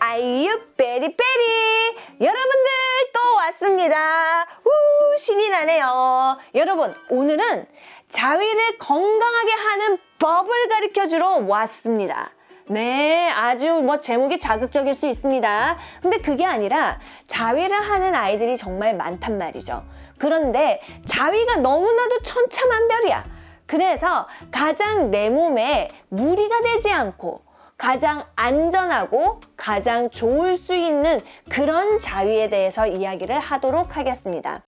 아이유 베리베리 여러분들 또 왔습니다 우 신이 나네요 여러분 오늘은 자위를 건강하게 하는 법을 가르쳐 주러 왔습니다 네, 아주 뭐 제목이 자극적일 수 있습니다. 근데 그게 아니라 자위를 하는 아이들이 정말 많단 말이죠. 그런데 자위가 너무나도 천차만별이야. 그래서 가장 내 몸에 무리가 되지 않고 가장 안전하고 가장 좋을 수 있는 그런 자위에 대해서 이야기를 하도록 하겠습니다.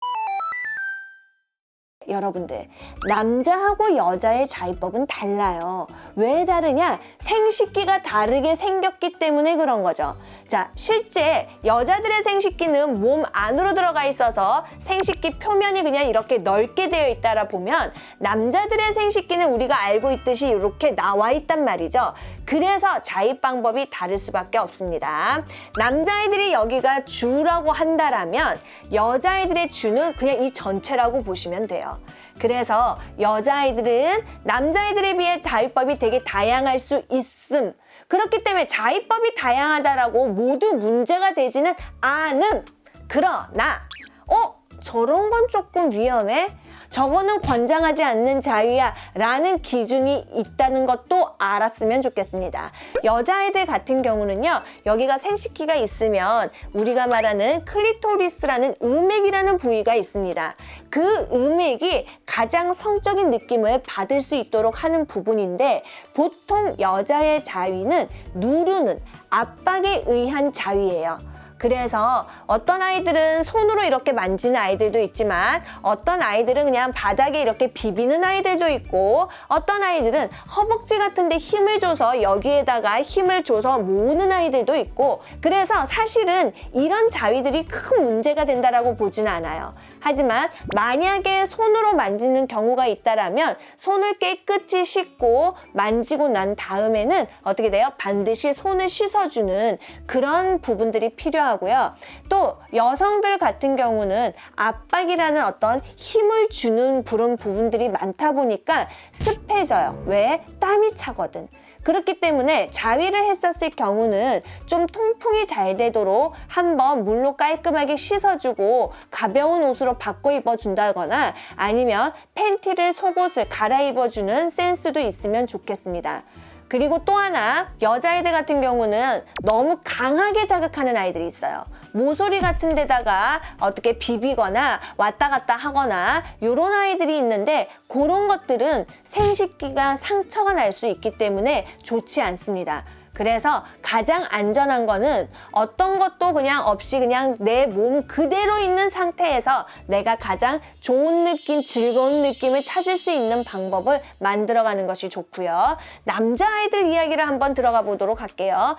여러분들, 남자하고 여자의 자위법은 달라요. 왜 다르냐? 생식기가 다르게 생겼기 때문에 그런 거죠. 자, 실제 여자들의 생식기는 몸 안으로 들어가 있어서 생식기 표면이 그냥 이렇게 넓게 되어 있다라 보면 남자들의 생식기는 우리가 알고 있듯이 이렇게 나와 있단 말이죠. 그래서 자위 방법이 다를 수밖에 없습니다. 남자애들이 여기가 주라고 한다라면 여자애들의 주는 그냥 이 전체라고 보시면 돼요. 그래서 여자아이들은 남자아이들에 비해 자위법이 되게 다양할 수 있음. 그렇기 때문에 자위법이 다양하다라고 모두 문제가 되지는 않음. 그러나, 어? 저런 건 조금 위험해? 저거는 권장하지 않는 자위야 라는 기준이 있다는 것도 알았으면 좋겠습니다. 여자애들 같은 경우는요, 여기가 생식기가 있으면 우리가 말하는 클리토리스라는 음액이라는 부위가 있습니다. 그 음액이 가장 성적인 느낌을 받을 수 있도록 하는 부분인데 보통 여자의 자위는 누르는 압박에 의한 자위예요. 그래서 어떤 아이들은 손으로 이렇게 만지는 아이들도 있지만 어떤 아이들은 그냥 바닥에 이렇게 비비는 아이들도 있고 어떤 아이들은 허벅지 같은데 힘을 줘서 여기에다가 힘을 줘서 모으는 아이들도 있고 그래서 사실은 이런 자위들이 큰 문제가 된다라고 보지는 않아요. 하지만 만약에 손으로 만지는 경우가 있다라면 손을 깨끗이 씻고 만지고 난 다음에는 어떻게 돼요? 반드시 손을 씻어주는 그런 부분들이 필요하고 요. 또 여성들 같은 경우는 압박이라는 어떤 힘을 주는 그런 부분들이 많다 보니까 습해져요. 왜? 땀이 차거든. 그렇기 때문에 자위를 했었을 경우는 좀 통풍이 잘 되도록 한번 물로 깔끔하게 씻어주고 가벼운 옷으로 바꿔 입어준다거나 아니면 팬티를 속옷을 갈아입어주는 센스도 있으면 좋겠습니다. 그리고 또 하나 여자아이들 같은 경우는 너무 강하게 자극하는 아이들이 있어요. 모서리 같은 데다가 어떻게 비비거나 왔다 갔다 하거나 이런 아이들이 있는데 그런 것들은 생식기가 상처가 날 수 있기 때문에 좋지 않습니다. 그래서 가장 안전한 거는 어떤 것도 그냥 없이 그냥 내 몸 그대로 있는 상태에서 내가 가장 좋은 느낌, 즐거운 느낌을 찾을 수 있는 방법을 만들어가는 것이 좋고요. 남자아이들 이야기를 한번 들어가 보도록 할게요.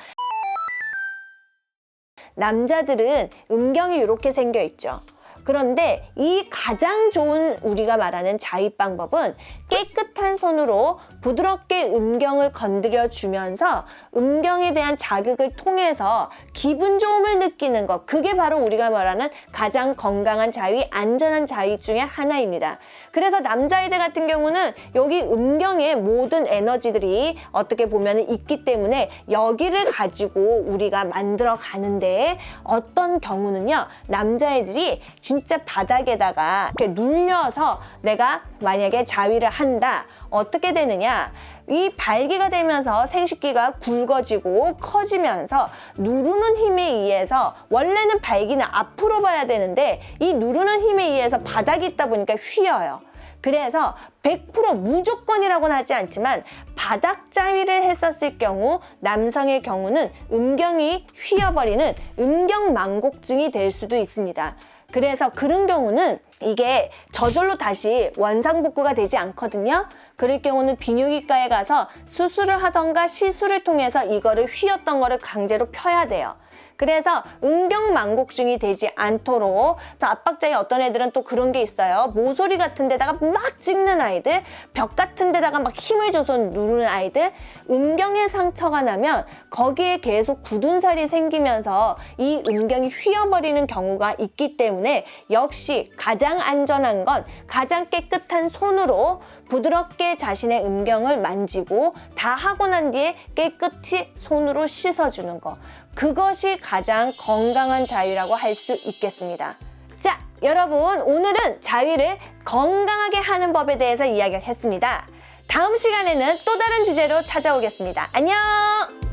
남자들은 음경이 이렇게 생겨 있죠. 그런데 이 가장 좋은 우리가 말하는 자위 방법은 깨끗한 손으로 부드럽게 음경을 건드려 주면서 음경에 대한 자극을 통해서 기분 좋음을 느끼는 것. 그게 바로 우리가 말하는 가장 건강한 자위, 안전한 자위 중에 하나입니다. 그래서 남자애들 같은 경우는 여기 음경의 모든 에너지들이 어떻게 보면 있기 때문에 여기를 가지고 우리가 만들어 가는데 어떤 경우는요, 남자애들이 진짜 바닥에다가 이렇게 눌려서 내가 만약에 자위를 한다. 어떻게 되느냐? 이 발기가 되면서 생식기가 굵어지고 커지면서 누르는 힘에 의해서 원래는 발기는 앞으로 봐야 되는데 이 누르는 힘에 의해서 바닥이 있다 보니까 휘어요. 그래서 100% 무조건이라고는 하지 않지만 바닥 자위를 했었을 경우 남성의 경우는 음경이 휘어버리는 음경망곡증이 될 수도 있습니다. 그래서 그런 경우는 이게 저절로 다시 원상복구가 되지 않거든요. 그럴 경우는 비뇨기과에 가서 수술을 하던가 시술을 통해서 이거를 휘었던 거를 강제로 펴야 돼요. 그래서 음경망곡증이 되지 않도록 또 압박자에 어떤 애들은 또 그런 게 있어요. 모서리 같은 데다가 막 찍는 아이들, 벽 같은 데다가 막 힘을 줘서 누르는 아이들, 음경에 상처가 나면 거기에 계속 굳은 살이 생기면서 이 음경이 휘어버리는 경우가 있기 때문에 역시 가장 안전한 건 가장 깨끗한 손으로 부드럽게 자신의 음경을 만지고 다 하고 난 뒤에 깨끗이 손으로 씻어주는 거. 그것이 가장 건강한 자위라고 할 수 있겠습니다. 자, 여러분, 오늘은 자위를 건강하게 하는 법에 대해서 이야기를 했습니다. 다음 시간에는 또 다른 주제로 찾아오겠습니다. 안녕!